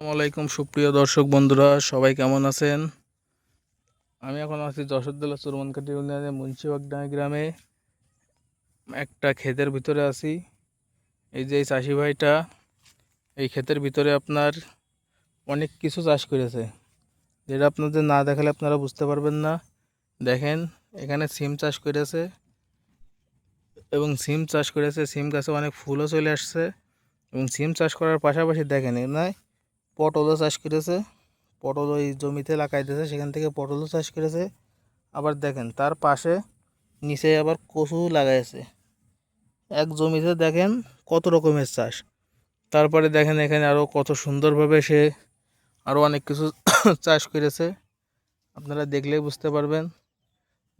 আসসালামাইকুম সুপ্রিয় দর্শক বন্ধুরা, সবাই কেমন আছেন? আমি এখন আছি যশোর জেলা চুরমানকাটি ইউনিয়নের মুন্সিবাগডাঙ্গা গ্রামে। একটা ক্ষেতের ভিতরে আছি। এই যে চাষি ভাইটা, এই ক্ষেতের ভিতরে আপনার অনেক কিছু চাষ করেছে। যেটা আপনাদের না দেখালে আপনারা বুঝতে পারবেন না। দেখেন, এখানে সিম চাষ করেছে এবং সিম চাষ করেছে। সিম গাছে অনেক ফুলও চলে আসছে এবং সিম চাষ করার পাশাপাশি দেখেন এখানে পটলও চাষ করেছে। পটল ওই জমিতে লাগাইতেছে সেখান থেকে পটলও চাষ করেছে। আবার দেখেন, তার পাশে নিচে আবার কচু লাগাইছে। এক জমিতে দেখেন কত রকমের চাষ। তারপরে দেখেন এখানে আরও কত সুন্দরভাবে সে আরও অনেক কিছু চাষ করেছে। আপনারা দেখলেই বুঝতে পারবেন।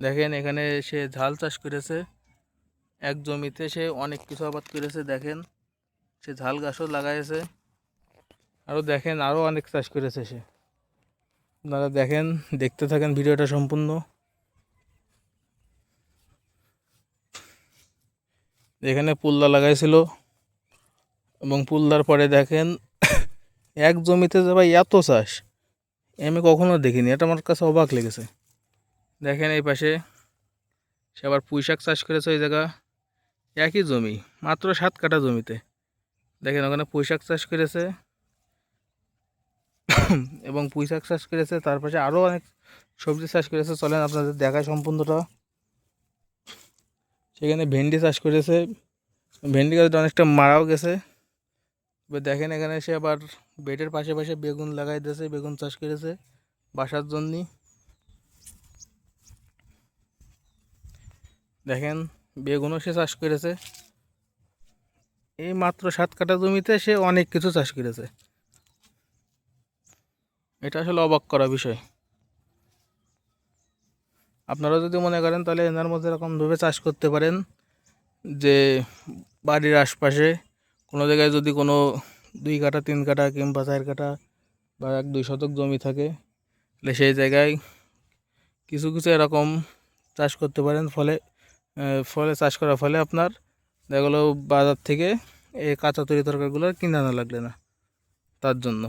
দেখেন এখানে সে ঝাল চাষ করেছে। এক জমিতে সে অনেক কিছু আবাদ করেছে, দেখেন। সে ঝাল গাছও লাগাইছে। আরও দেখেন আরও অনেক চাষ করেছে সে। আপনারা দেখেন, দেখতে থাকেন ভিডিওটা সম্পূর্ণ। এখানে পুলদা লাগাইছিল এবং পুলদার পরে দেখেন, এক জমিতে যে ভাই এত চাষ, আমি কখনো দেখিনি, এটা আমার কাছে অবাক লেগেছে। দেখেন এই পাশে, সে আবার পুঁই শাক চাষ করেছে ওই জায়গা। একই জমি, মাত্র সাত কাঠা জমিতে। দেখেন ওখানে পুঁই শাক চাষ করেছে। এবং পুঁই শাক চাষ করেছে, তার পাশে আরও অনেক সবজি চাষ করেছে। চলেন আপনাদের দেখায় সম্পূর্ণটা। সেখানে ভেন্ডি চাষ করেছে। ভেন্ডি গাছটা অনেকটা মারাও গেছে। এবার দেখেন এখানে সে আবার বেডের পাশে পাশে বেগুন লাগাই দিয়েছে, বেগুন চাষ করেছে বাসার জন্যই দেখেন বেগুনও সে চাষ করেছে। এই মাত্র সাত কাঠা জমিতে সে অনেক কিছু চাষ করেছে। এটা আসলে অবাক করা বিষয়। আপনারা যদি মনে করেন তাহলে এনার মধ্যে এরকমভাবে চাষ করতে পারেন যে বাড়ির আশপাশে কোনো জায়গায় যদি কোনো দুই কাঠা, তিন কাঠা কিংবা চার কাঠা বা এক, দুই শতক জমি থাকে, তাহলে সেই জায়গায় কিছু কিছু এরকম চাষ করতে পারেন। ফলে ফলে চাষ করার ফলে আপনার দেখা বাজার থেকে এই কাঁচা তরি তরকারিগুলো কিনে আনা লাগবে না তার জন্য।